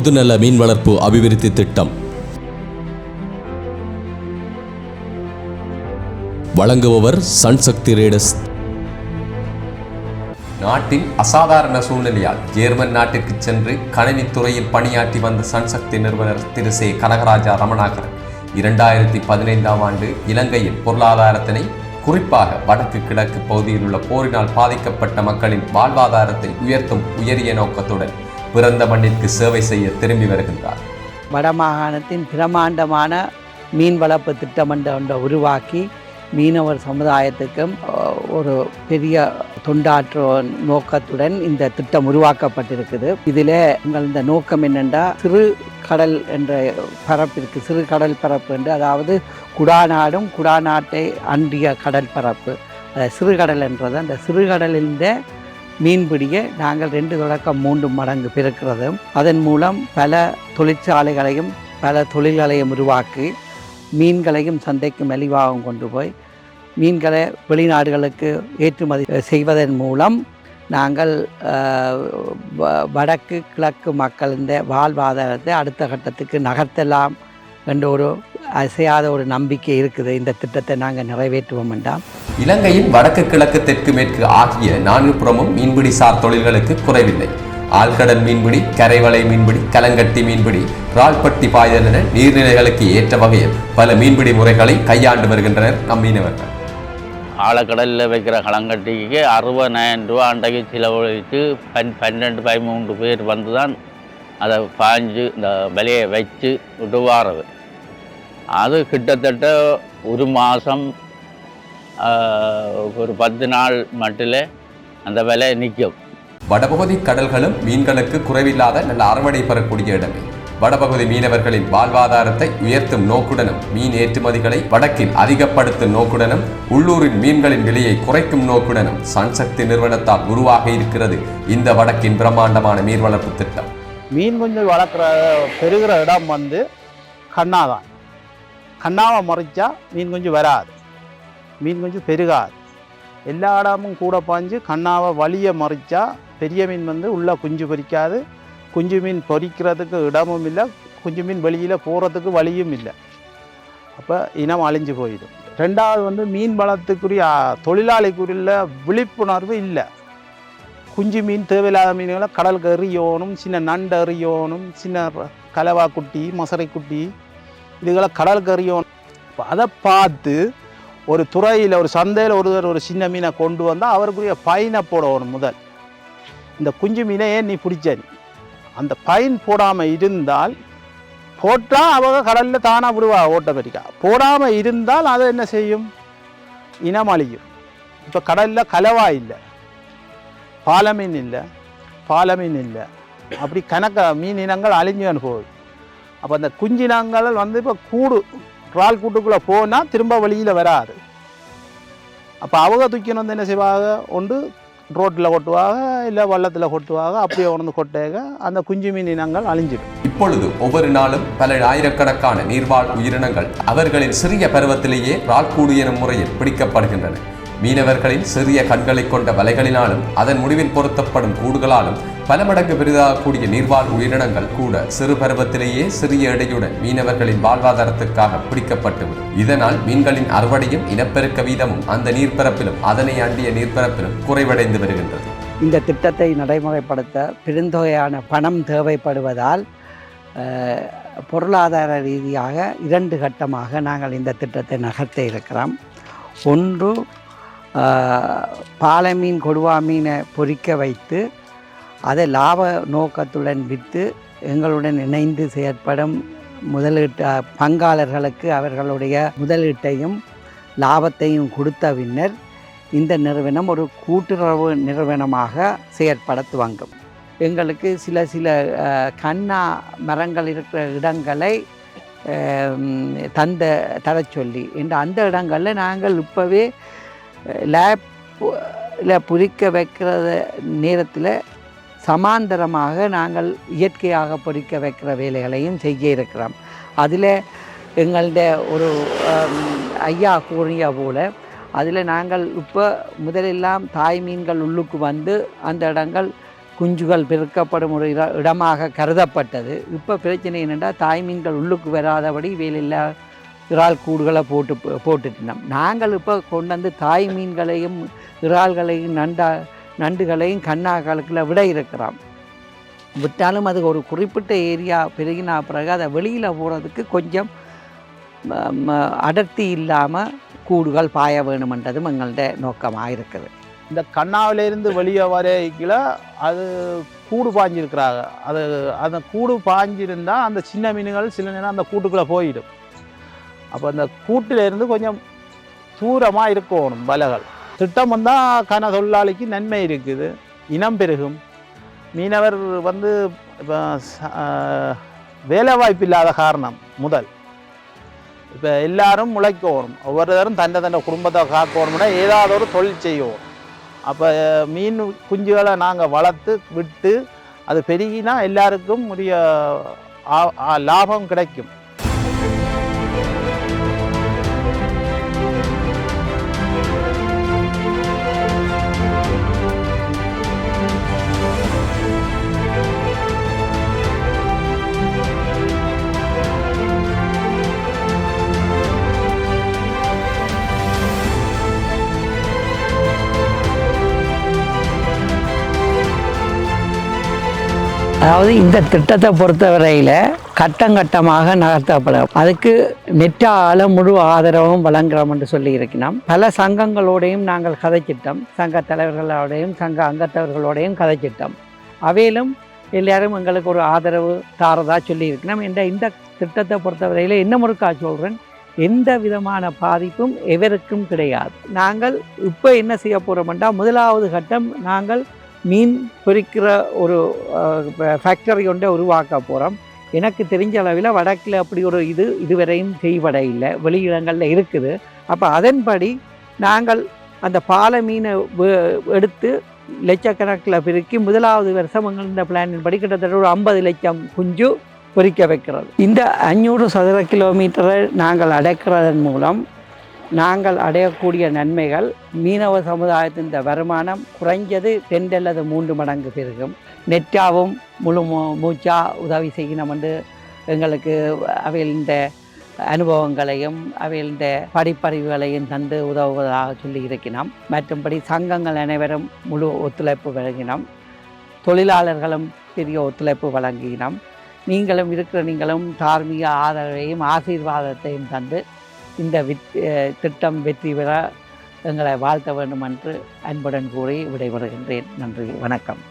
முதுநல மீன் வளர்ப்பு அபிவிருத்தி திட்டம். வழங்குபவர் சன்சக்தி ரேடஸ். நாட்டின் அசாதாரண சூழ்நிலையால் ஜேர்மன் நாட்டிற்கு சென்று கணினித்துறையில் பணியாற்றி வந்த சன்சக்தி நிறுவனர் திரு சே. கனகராஜா ரமணாகரன் இரண்டாயிரத்தி பதினைந்தாம் ஆண்டு இலங்கையின் பொருளாதாரத்தினை குறிப்பாக வடக்கு கிழக்கு பகுதியில் உள்ள போரினால் பாதிக்கப்பட்ட மக்களின் வாழ்வாதாரத்தை உயர்த்தும் உயரிய நோக்கத்துடன் பிறந்த மண்ணிற்கு சேவை செய்ய திரும்பி வருகின்றார். வடமாகாணத்தின் பிரமாண்டமான மீன் வளர்ப்பு திட்டம் ஒன்றை உருவாக்கி மீனவர் சமுதாயத்துக்கும் ஒரு பெரிய தொண்டாற்ற நோக்கத்துடன் இந்த திட்டம் உருவாக்கப்பட்டிருக்குது. இதில் உங்கள் இந்த நோக்கம் என்னென்றா சிறு கடல் என்ற பரப்பிற்கு சிறு கடல் பரப்பு என்று அதாவது குடாநாடும் குடாநாட்டை அன்றிய கடல் பரப்பு. சிறுகடல் என்றது. அந்த மீன் மீன்பிடியை நாங்கள் ரெண்டு தொடக்கம் மூன்று மடங்கு பிறக்கிறதும் அதன் மூலம் பல தொழிற்சாலைகளையும் பல தொழில்களையும் உருவாக்கி மீன்களையும் சந்தைக்கு மலிவாகவும் கொண்டு போய் மீன்களை வெளிநாடுகளுக்கு ஏற்றுமதி செய்வதன் மூலம் நாங்கள் வ- வடக்கு கிழக்கு மக்களின் வாழ்வாதாரத்தை அடுத்த கட்டத்துக்கு நகர்த்தலாம் என்ற ஒரு அசையாத ஒரு நம்பிக்கை இருக்குது. இந்த திட்டத்தை நாங்கள் நிறைவேற்றுவோம் என்றால். இலங்கையின் வடக்கு கிழக்கு தெற்கு மேற்கு ஆகிய நான்கு புறமும் மீன்பிடி சார் தொழில்களுக்கு குறைவில்லை. ஆழ்கடல் மீன்பிடி கரைவலை மீன்பிடி கலங்கட்டி மீன்பிடி ரால்பட்டி பாய்தல் என நீர்நிலைகளுக்கு ஏற்ற வகையில் பல மீன்பிடி முறைகளை கையாண்டு வருகின்றனர் நம் மீனவர்கள். ஆழக்கடலில் வைக்கிற கலங்கட்டிக்கு அறுபதாயிரம் ரூபா அண்டைக்கு செலவழித்து பன் பன்னெண்டு பதிமூன்று பேர் வந்து தான் அதை பாஞ்சு இந்த விலையை வச்சு விடுவாரது அது கிட்டத்தட்ட ஒரு மாதம் ஒரு பத்து நாள் மட்டில் அந்த விலை நிற்கும். வடபகுதி கடல்களும் மீன்களுக்கு குறைவில்லாத நல்ல அறுவடை பெறக்கூடிய இடமே. வடபகுதி மீனவர்களின் வாழ்வாதாரத்தை உயர்த்தும் நோக்குடனும் மீன் ஏற்றுமதிகளை வடக்கில் அதிகப்படுத்தும் நோக்குடனும் உள்ளூரின் மீன்களின் விலையை குறைக்கும் நோக்குடனும் சன்சக்தி நிறுவனத்தால் உருவாக இருக்கிறது இந்த வடக்கின் பிரம்மாண்டமான மீன் வளர்ப்பு திட்டம். மீன் குஞ்சு வளர்க்குற பெருகிற இடம் வந்து கண்ணா தான் கண்ணாவை மறைச்சா மீன் குஞ்சு வராது. மீன் கொஞ்சம் பெருகாது எல்லா இடமும் கூட பாஞ்சு கண்ணாவை வழியை மறைச்சா பெரிய மீன் வந்து உள்ளே குஞ்சு பொறிக்காது. குஞ்சு மீன் பொறிக்கிறதுக்கு இடமும் இல்லை குஞ்சு மீன் வெளியில் போகிறதுக்கு வழியும் இல்லை. அப்போ இனம் அழிஞ்சு போயிடும். ரெண்டாவது வந்து மீன் வளத்துக்குரிய தொழிலாளிக்குரிய விழிப்புணர்வு இல்லை. குஞ்சு மீன் தேவையில்லாத மீன்களை கடலுக்கு எறியோனும் சின்ன நண்டு எறியோனும் சின்ன கலவா குட்டி மசரை குட்டி இதுகளை கடலுக்கு எறியோனும் அதை பார்த்து ஒரு துறையில் ஒரு சந்தையில் ஒருவர் ஒரு சின்ன மீனை கொண்டு வந்தால் அவருக்குரிய பைனை போடணும் முதல். இந்த குஞ்சு மீனை ஏன் நீ பிடிச்ச அந்த பைன் போடாமல் இருந்தால் போட்டால் அவங்க கடலில் தானாக விடுவா ஓட்டமெரிக்கா போடாமல் இருந்தால் அதை என்ன செய்யும்? இனம் அழியும். இப்போ கடலில் கலவா இல்லை. பாலமீன் இல்லை. பாலமீன் இல்லை. அப்படி கணக்க மீன் இனங்கள் அழிஞ்சு போகுது. அப்போ அந்த குஞ்சினங்கள் வந்து இப்போ கூடு. ட்ரால் கூட்டுக்குள்ளே போனால் திரும்ப வெளியில் வராது. அப்போ அவங்க தூக்கின்னு வந்து என்ன செய்வாங்க? ஒன்று ரோட்டில் கொட்டுவாங்க இல்லை வள்ளத்தில் கொட்டுவாக அப்படியே உணர்ந்து கொட்டேக அந்த குஞ்சு மீன் இனங்கள் அழிஞ்சிடும். இப்பொழுது ஒவ்வொரு நாளும் பல ஆயிரக்கணக்கான நீர்வாழ் உயிரினங்கள் அவர்களின் சிறிய பருவத்திலேயே ரால்கூடு எனும் முறையில் பிடிக்கப்படுகின்றன. மீனவர்களின் சிறிய கண்களை கொண்ட வலைகளினாலும் அதன் முடிவில் பொருத்தப்படும் கூடுகளாலும் பல மடங்கு பெரிதாகக்கூடிய நீர்வாழ் உயிரினங்கள் கூட சிறு பருவத்திலேயே சிறிய எடையுடன் மீனவர்களின் வாழ்வாதாரத்துக்காக பிடிக்கப்பட்டுவிடும். இதனால் மீன்களின் அறுவடையும் இனப்பெருக்க வீதமும் அந்த நீர்ப்பரப்பிலும் அதனை அண்டிய நீர்ப்பரப்பிலும் குறைவடைந்து வருகின்றது. இந்த திட்டத்தை நடைமுறைப்படுத்த பெருந்தொகையான பணம் தேவைப்படுவதால் பொருளாதார ரீதியாக இரண்டு கட்டமாக நாங்கள் இந்த திட்டத்தை நகர்த்த இருக்கிறோம். ஒன்று பாலை மீன் கொடுவா மீனை பொறிக்க வைத்து அதை லாப நோக்கத்துடன் விற்று எங்களுடன் இணைந்து செயற்படும் முதலீட்டு பங்காளர்களுக்கு அவர்களுடைய முதலீட்டையும் லாபத்தையும் கொடுத்த பின்னர் இந்த நிறுவனம் ஒரு கூட்டுறவு நிறுவனமாக செயற்பட துவங்கும். எங்களுக்கு சில சில கண்ணா மரங்கள் இருக்கிற இடங்களை தந்த தரச் சொல்லி என்ற அந்த இடங்களில் நாங்கள் இப்போவே லேப்பில் பொறிக்க வைக்கிறத நேரத்தில் சமாந்தரமாக நாங்கள் இயற்கையாக பொறிக்க வைக்கிற வேலைகளையும் செய்ய இருக்கிறோம். அதில் எங்கள்ட ஒரு ஐயா கூறிய போல் அதில் நாங்கள் இப்போ முதலெல்லாம் தாய் மீன்கள் உள்ளுக்கு வந்து அந்த இடங்கள் குஞ்சுகள் பெருக்கப்படும் ஒரு இடமாக கருதப்பட்டது. இப்போ பிரச்சனை என்னென்னா தாய் மீன்கள் உள்ளுக்கு வராதபடி வேலையில்லா இறால் கூடுகளை போட்டு போட்டுட்டினோம் நாங்கள் இப்போ கொண்டு வந்து தாய் மீன்களையும் இறால்களையும் நண்டா நண்டுகளையும் கண்ணாக்களுக்குள்ள விட இருக்கிறோம். விட்டாலும் அது ஒரு குறிப்பிட்ட ஏரியா பெருகினா பிறகு அதை வெளியில் போகிறதுக்கு கொஞ்சம் அடர்த்தி இல்லாமல் கூடுகள் பாய வேணுமென்றதும் எங்கள்கிட்ட நோக்கமாக இருக்குது. இந்த கண்ணாவிலேருந்து வெளியே வரைக்குள்ள அது கூடு பாஞ்சிருக்கிறாங்க அது அந்த கூடு பாஞ்சிருந்தால் அந்த சின்ன மீன்கள் சில நேரம் அந்த கூட்டுக்குள்ளே போயிடும். அப்போ அந்த கூட்டிலேருந்து கொஞ்சம் தூரமாக இருக்கணும் வலைகள். திட்டம் வந்தால் கன தொழிலாளிக்கு நன்மை இருக்குது. இனம் பெருகும். மீனவர் வந்து இப்போ வேலை வாய்ப்பு இல்லாத காரணம் முதல். இப்போ எல்லாரும் முளைக்கணும். ஒவ்வொருத்தரும் தன்னை தன்னை குடும்பத்தை காக்கணும்னா ஏதாவது ஒரு தொழில் செய்யணும் அப்போ மீன் குஞ்சுகளை நாங்கள் வளர்த்து விட்டு அது பெருகினா எல்லாருக்கும் உரிய ஆ- லாபம் கிடைக்கும். அதாவது இந்த திட்டத்தை பொறுத்தவரையில் கட்டம் கட்டமாக நகர்த்தப்படும். அதுக்கு நெட்டால முழு ஆதரவும் வழங்குறோம் என்று சொல்லி இருக்கிறோம். பல சங்கங்களோடையும் நாங்கள் கதைச்சிட்டோம். சங்க தலைவர்களோடையும் சங்க அங்கத்தவர்களோடையும் கதைச்சிட்டோம். அவையிலும் எல்லாரும் எங்களுக்கு ஒரு ஆதரவு தாரதா சொல்லி இருக்கணும் என்ற இந்த திட்டத்தை பொறுத்தவரையில் என்ன முறுக்கா சொல்கிறேன் எந்த விதமான பாதிப்பும் எவருக்கும் கிடையாது. நாங்கள் இப்போ என்ன செய்ய போகிறோம்னா முதலாவது கட்டம் நாங்கள் மீன் பொறிக்கிற ஒரு ஃபேக்டரி ஒன்றை உருவாக்க போகிறோம் எனக்கு தெரிஞ்ச அளவில் வடக்கில் அப்படி ஒரு இது இதுவரையும் செய்வட இல்லை. வெளியிடங்களில் இருக்குது. அப்போ அதன்படி நாங்கள் அந்த பாலை மீனை எடுத்து லட்சக்கணக்கில் பெருக்கி முதலாவது வருஷம் எங்கள் இந்த பிளானின் படி கிட்டத்தட்ட ஒரு ஐம்பது லட்சம் குஞ்சு பொறிக்க வைக்கிறது. இந்த அஞ்சூறு சதுர கிலோமீட்டரை நாங்கள் அடைக்கிறதன் மூலம் நாங்கள் அடையக்கூடிய நன்மைகள் மீனவ சமுதாயத்தின் இந்த வருமானம் குறைஞ்சது ரெண்டு அல்லது மூன்று மடங்கு பெருகும். நெட்டாவும் முழு மூ- மூச்சா உதவி செய்யணும் என்று எங்களுக்கு அவையில் இந்த அனுபவங்களையும் அவையில் இந்த படிப்பறிவுகளையும் தந்து உதவுவதாக சொல்லி இருக்கிறோம். மற்றும்படி சங்கங்கள் அனைவரும் முழு ஒத்துழைப்பு வழங்கினோம். தொழிலாளர்களும் பெரிய ஒத்துழைப்பு வழங்கினோம். நீங்களும் இருக்கிற நீங்களும் தார்மீக ஆதரவையும் ஆசீர்வாதத்தையும் தந்து இந்த வித் திட்டம் வெற்றி பெற எங்களை வாழ்த்த வேண்டும் என்று அன்புடன் கூறி விடைபெறுகின்றேன். நன்றி வணக்கம்.